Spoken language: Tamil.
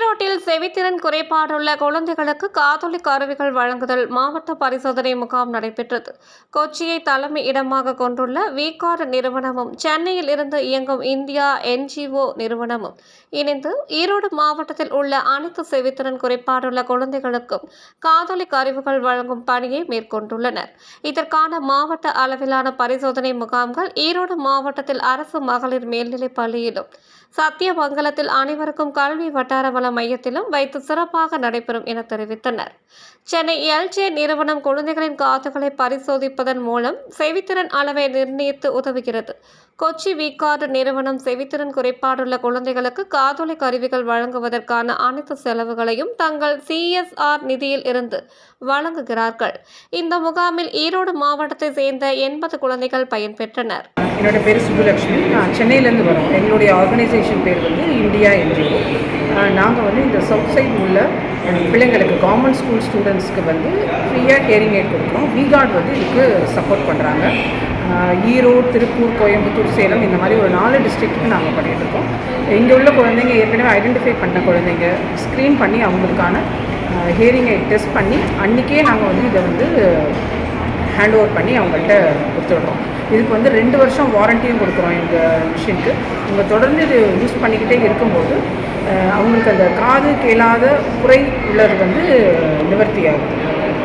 செவித்திறன் குறைபாடுள்ள குழந்தைகளுக்கு காதொலி கருவிகள் வழங்குதல் மாவட்ட பரிசோதனை முகாம் நடைபெற்றது. கொச்சியை தலைமை இடமாக கொண்டுள்ள விகார் நிறுவனமும் சென்னையில் இருந்து இயங்கும் இந்தியா என்ஜிஓ நிறுவனமும் இணைந்து ஈரோடு மாவட்டத்தில் உள்ள அனைத்து செவித்திறன் குறைபாடுள்ள குழந்தைகளுக்கும் காதொலி கருவிகள் வழங்கும் பணியை மேற்கொண்டுள்ளனர். இதற்கான மாவட்ட அளவிலான பரிசோதனை முகாம்கள் ஈரோடு மாவட்டத்தில் அரசு மகளிர் மேல்நிலைப் பள்ளியிலும் சத்தியமங்கலத்தில் அனைவருக்கும் கல்வி வட்டார வள மையத்திலும் வைத்து சிறப்பாக நடைபெறும் என தெரிவித்தனர். சென்னை எல்ஜே நிறுவனம் குழந்தைகளின் காதுகளை பரிசோதிப்பதன் மூலம் செவித்திறன் அளவை நிர்ணயித்து உதவுகிறது. கொச்சி விகார்டு நிறுவனம் செவித்திறன் குறைபாடுள்ள குழந்தைகளுக்கு காதொலி கருவிகள் வழங்குவதற்கான அனைத்து செலவுகளையும் தங்கள் சிஎஸ்ஆர் நிதியில் இருந்து வழங்குகிறார்கள். இந்த முகாமில் ஈரோடு மாவட்டத்தை சேர்ந்த எண்பது குழந்தைகள் பயன்பெற்றனர். என்னோட பேர் சுப்புலட்சுமி நான் சென்னையிலேருந்து வரோம். எங்களுடைய ஆர்கனைசேஷன் பேர் வந்து இந்தியா என்ஜிஓ. நாங்கள் வந்து இந்த சவுத் சைடு உள்ள பிள்ளைங்களுக்கு கவர்மெண்ட் ஸ்கூல் ஸ்டூடெண்ட்ஸ்க்கு வந்து ஃப்ரீயாக ஹியரிங் எய்ட் கொடுக்குறோம். விகார்டு வந்து இதுக்கு சப்போர்ட் பண்ணுறாங்க ஈரோடு திருப்பூர் கோயம்புத்தூர் சேலம் இந்த மாதிரி ஒரு நாலு டிஸ்ட்ரிக்ட்டுக்கு நாங்கள் பண்ணிகிட்ருக்கோம் இங்கே உள்ள குழந்தைங்க ஏற்கனவே ஐடென்டிஃபை பண்ண குழந்தைங்க ஸ்க்ரீன் பண்ணி அவங்களுக்கான ஹியரிங் எய்ட் டெஸ்ட் பண்ணி அன்றைக்கே நாங்கள் வந்து இதை வந்து ஹேண்ட் ஓவர் பண்ணி அவங்கள்ட்ட கொடுத்துடுறோம். இதுக்கு வந்து ரெண்டு வருஷம் வாரண்டியும் கொடுக்குறோம் இந்த மிஷினுக்கு இவங்க தொடர்ந்து இது யூஸ் பண்ணிக்கிட்டே இருக்கும்போது அவங்களுக்கு அந்த காது கேளாத குறை உள்ளது வந்து நிவர்த்தி ஆகுது.